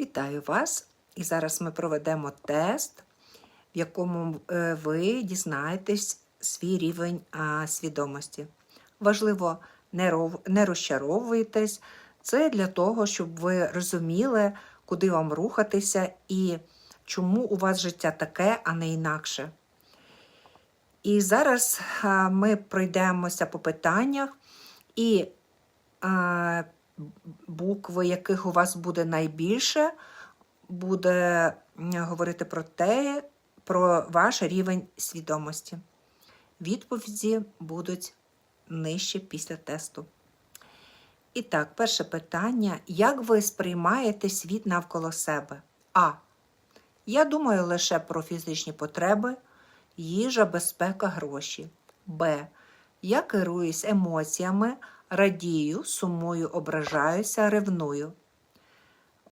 Вітаю вас! І зараз ми проведемо тест, в якому е, ви дізнаєтесь свій рівень свідомості. Важливо, не, розчаровуйтесь. Це для того, щоб ви розуміли, куди вам рухатися і чому у вас життя таке, а не інакше. І зараз ми пройдемося по питаннях, і букви, яких у вас буде найбільше, буде говорити про те, про ваш рівень свідомості. Відповіді будуть нижче після тесту. І так, перше питання: як ви сприймаєте світ навколо себе? А. Я думаю лише про фізичні потреби, їжа, безпека, гроші. Б. Я керуюсь емоціями, радію, сумую, ображаюся, ревную.